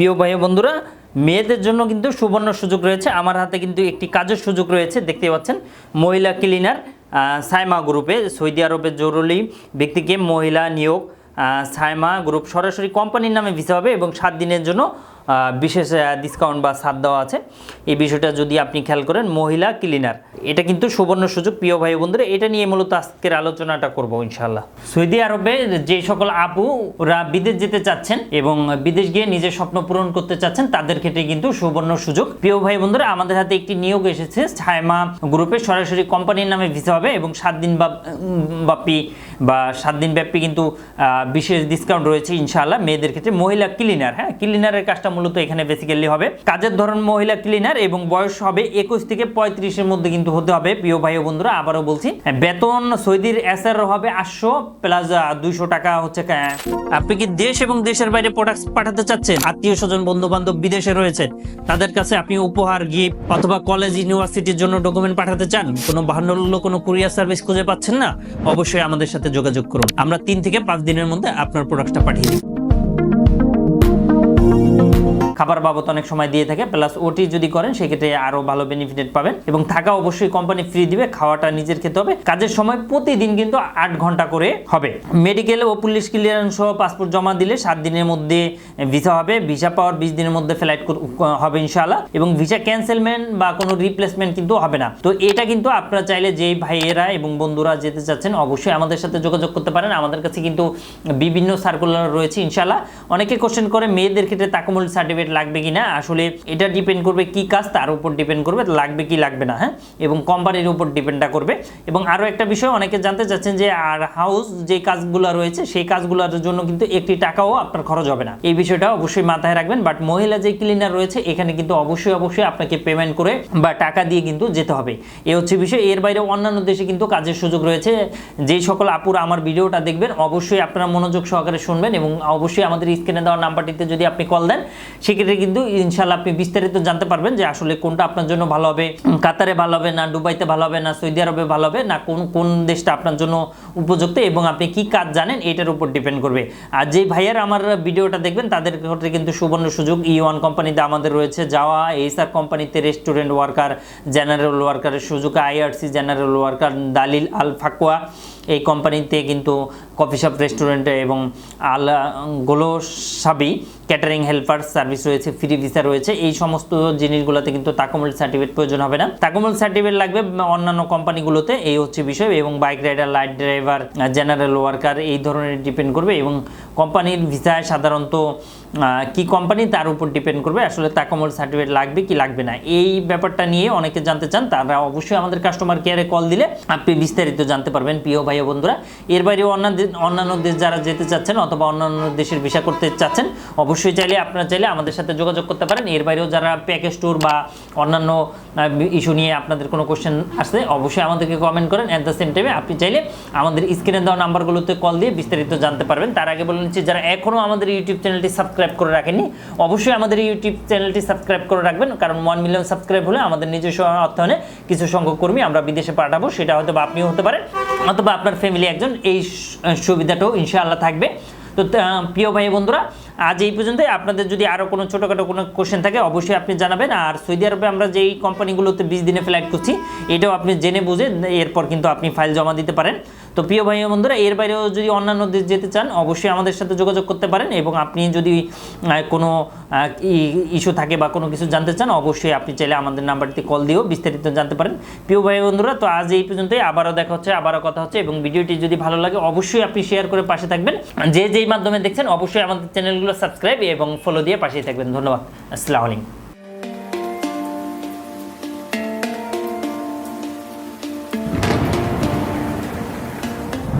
প্রিয় ভাই বন্ধুরা, মেয়েদের জন্য কিন্তু সুবর্ণ সুযোগ রয়েছে। আমার হাতে কিন্তু একটি কাজের সুযোগ রয়েছে, দেখতে পাচ্ছেন, মহিলা ক্লিনার সাইমা গ্রুপে সৌদি আরবের জরুরি ব্যক্তিকে মহিলা নিয়োগ সাইমা গ্রুপ সরাসরি কোম্পানির নামে ভিসা হবে এবং সাত দিনের জন্য বিশেষ ডিসকাউন্ট বা ছাড় দেওয়া আছে। এই বিষয়টা যদি আপনি খেয়াল করেন, মহিলা ক্লিনার এটা কিন্তু সুবর্ণ সুযোগ, প্রিয় ভাই বন্ধুরা, এটা নিয়ে মূলত আজকের আলোচনাটা করব ইনশাল্লাহ সৌদি আরবে যে সকল আপুরা বিদেশ যেতে চাচ্ছেন এবং বিদেশ গিয়ে নিজের স্বপ্ন পূরণ করতে চাচ্ছেন, তাদের ক্ষেত্রে কিন্তু সুবর্ণ সুযোগ। প্রিয় ভাই বন্ধুরা, আমাদের হাতে একটি নিয়োগ এসেছে, ছায়মা গ্রুপে সরাসরি কোম্পানির নামে ভিসা হবে এবং সাত দিন ব্যাপী বা সাত দিন ব্যাপী কিন্তু বিশেষ ডিসকাউন্ট রয়েছে ইনশাআল্লাহ। মেয়েদের ক্ষেত্রে মহিলা ক্লিনার হ্যাঁ? ক্লিনারের কাজটা মূলত এখানে বেসিক্যালি হবে। কাজের ধরন মহিলা ক্লিনার এবং বয়স হবে একুশ থেকে পঁয়ত্রিশের মধ্যে কিন্তু হতে হবে। প্রিয় ভাই ও বন্ধুরা, আবারও বলছি, বেতন সৌদির এসআর হবে আটশো প্লাস দুইশো টাকা হচ্ছে আপনি কি দেশ এবং দেশের বাইরে প্রোডাক্ট পাঠাতে চাচ্ছেন? আত্মীয় স্বজন বন্ধু বান্ধব বিদেশে রয়েছে তাদের কাছে আপনি উপহার গিফট অথবা কলেজ ইউনিভার্সিটির জন্য ডকুমেন্ট পাঠাতে চান? কোনো ভালো কোনো কুরিয়ার সার্ভিস খুঁজে পাচ্ছেন না? অবশ্যই আমাদের সাথে যোগাযোগ করুন। আমরা তিন থেকে পাঁচ দিনের মধ্যে আপনার প্রোডাক্টটা পাঠিয়ে দিই। খাবার বাবদ অনেক সময় দিয়ে থাকে প্লাস ওটি যদি করেন, সেক্ষেত্রে আরও ভালো বেনিফিট পাবেন। এবং থাকা অবশ্যই কোম্পানি ফ্রি দিবে, খাওয়াটা নিজের খেতে হবে। কাজের সময় প্রতিদিন কিন্তু আট ঘণ্টা করে হবে। মেডিকেল ও পুলিশ ক্লিয়ারেন্স সহ পাসপোর্ট জমা দিলে সাত দিনের মধ্যে ভিসা হবে ভিসা পাওয়ার বিশ দিনের মধ্যে ফ্লাইট হবে ইনশাআল্লাহ। এবং ভিসা ক্যান্সেলমেন্ট বা কোনো রিপ্লেসমেন্ট কিন্তু হবে না। তো এটা কিন্তু আপনারা চাইলে যেই ভাইয়েরা এবং বন্ধুরা যেতে চাচ্ছেন, অবশ্যই আমাদের সাথে যোগাযোগ করতে পারেন। আমাদের কাছে কিন্তু বিভিন্ন সার্কুলার রয়েছে ইনশাআল্লাহ। অনেকে কোশ্চেন করে, মেয়েদের ক্ষেত্রে তাকমুল সার্টিফিকেট লাগবে কি না? আসলে এটা ডিপেন্ড করবে কি কাজ, তার উপর ডিপেন্ড করবে, লাগবে কি লাগবে না হ্যাঁ? এবং কোম্পানির উপর ডিপেন্ডটা করবে। এবং আরও একটা বিষয়, অনেকে জানতে চাচ্ছেন যে, আর হাউস যে কাজগুলো রয়েছে, সেই কাজগুলোর জন্য কিন্তু একটি টাকাও আপনার খরচ হবে না। এই বিষয়টা অবশ্যই মাথায় রাখবেন বাট মহিলা যে ক্লিনার রয়েছে, এখানে কিন্তু অবশ্যই অবশ্যই আপনাকে পেমেন্ট করে বা টাকা দিয়ে কিন্তু যেতে হবে। এই হচ্ছে বিষয়, এর বাইরে অন্যান্য দেশে কিন্তু কাজের সুযোগ রয়েছে। যেই সকল আপুরা আমার ভিডিওটা দেখবেন, অবশ্যই আপনারা মনোযোগ সহকারে শুনবেন এবং অবশ্যই আমাদের স্ক্রিনে দেওয়া নাম্বারটিতে যদি আপনি কল দেন, সেক্ষেত্রে কিন্তু ইনশাল্লাহ আপনি বিস্তারিত জানতে পারবেন যে আসলে কোনটা আপনার জন্য ভালো হবে কাতারে ভালো হবে না, দুবাইতে ভালো হবে না, সৌদি আরবে ভালো হবে না, কোন কোন দেশটা আপনার জন্য উপযুক্ত এবং আপনি কি কাজ জানেন এটার উপর ডিপেন্ড করবে। আর যেই ভাইয়ার আমার ভিডিওটা দেখবেন তাদের ক্ষেত্রে কিন্তু সুবর্ণ সুযোগ ই ওয়ান কোম্পানিতে আমাদের রয়েছে যাওয়া এইসআর কোম্পানিতে রেস্টুরেন্ট ওয়ার্কার জেনারেল ওয়ার্কারের সুযোগ আইআরসি জেনারেল ওয়ার্কার দালিল আল ফাকুয়া এই কোম্পানিতে কিন্তু কফি শপ রেস্টুরেন্টে এবং আল, গোলো সাবি ক্যাটারিং হেল্পার সার্ভিস রয়েছে ফ্রি ভিসা রয়েছে। এই সমস্ত জিনিসগুলোতে কিন্তু তাকমল সার্টিফিকেট প্রয়োজন হবে না। তাকমল সার্টিফিকেট লাগবে অন্যান্য কোম্পানিগুলোতে, এই হচ্ছে বিষয়। এবং bike rider light driver general worker এই ধরনের ডিপেন্ড করবে। এবং কোম্পানির ভিসায় সাধারণত কি কোম্পানি তার উপর ডিপেন্ড করবে? আসলে তাকমল সার্টিফিকেট লাগবে কি লাগবে না? এই ব্যাপারটা নিয়ে অনেকে জানতে চান, তারা অবশ্যই আমাদের কাস্টমার কেয়ারে কল দিলে আপনি বিস্তারিত জানতে পারবেন, প্রিয় ভাই বন্ধুরা। এর বাইরেও অন্যান্য অন্যান্য দেশ যারা যেতে চাচ্ছেন অথবা অন্যান্য দেশের ভিসা করতে চাচ্ছেন, অবশ্যই চাইলে আপনারা চাইলে আমাদের সাথে যোগাযোগ করতে পারেন। এর বাইরেও যারা প্যাকেজ ট্যুর বা অন্যান্য ইস্যু নিয়ে আপনাদের কোনো কোশ্চেন আসছে অবশ্যই আমাদেরকে কমেন্ট করেন। অ্যাট দ্য সেম টাইমে আপনি চাইলে আমাদের স্ক্রিনে দেওয়া নাম্বারগুলোতে কল দিয়ে বিস্তারিত জানতে পারবেন। তার আগে বলে নিচ্ছি, যারা এখনও আমাদের ইউটিউব চ্যানেলটি সাবস্ক্রাইব করে রাখেনি অবশ্যই আমাদের ইউটিউব চ্যানেলটি সাবস্ক্রাইব করে রাখবেন, কারণ ওয়ান মিলিয়ন সাবস্ক্রাইব হলে আমাদের নিজস্ব অর্থায়নে কিছু সংখ্যক কর্মী আমরা বিদেশে পাঠাবো, সেটা হয়তো বা আপনিও হতে পারেন, অথবা আপনার ফ্যামিলি একজন এই সুবিধাটাও ইনশাআল্লাহ থাকবে। তো প্রিয় ভাই বন্ধুরা আজ এই পর্যন্তই। আপনাদের যদি আরও কোনো ছোটোখাটো কোনো কোশ্চেন থাকে, অবশ্যই আপনি জানাবেন। আর সৌদি আরবে আমরা যেই কোম্পানিগুলোতে বিশ দিনে ফ্লাইট করছি, এটাও আপনি জেনে বুঝে এরপর কিন্তু আপনি ফাইল জমা দিতে পারেন। তো প্রিয় ভাই বন্ধুরা, এর বাইরেও যদি অন্যান্য দেশ যেতে চান, অবশ্যই আমাদের সাথে যোগাযোগ করতে পারেন এবং আপনি যদি কোনো ইস্যু থাকে বা কোনো কিছু জানতে চান, অবশ্যই আপনি চাইলে আমাদের নাম্বারটি কল দিয়েও বিস্তারিত জানতে পারেন। প্রিয় ভাই বন্ধুরা, তো আজ এই পর্যন্তই। আবারও দেখা হচ্ছে, আবারও কথা হচ্ছে এবং ভিডিওটি যদি ভালো লাগে, অবশ্যই আপনি শেয়ার করে পাশে থাকবেন। যে যেই মাধ্যমে দেখছেন, অবশ্যই আমাদের চ্যানেলগুলো সাবস্ক্রাইব এবং ফলো দিয়ে পাশেই থাকবেন। ধন্যবাদ। আসসালামু আলাইকুম।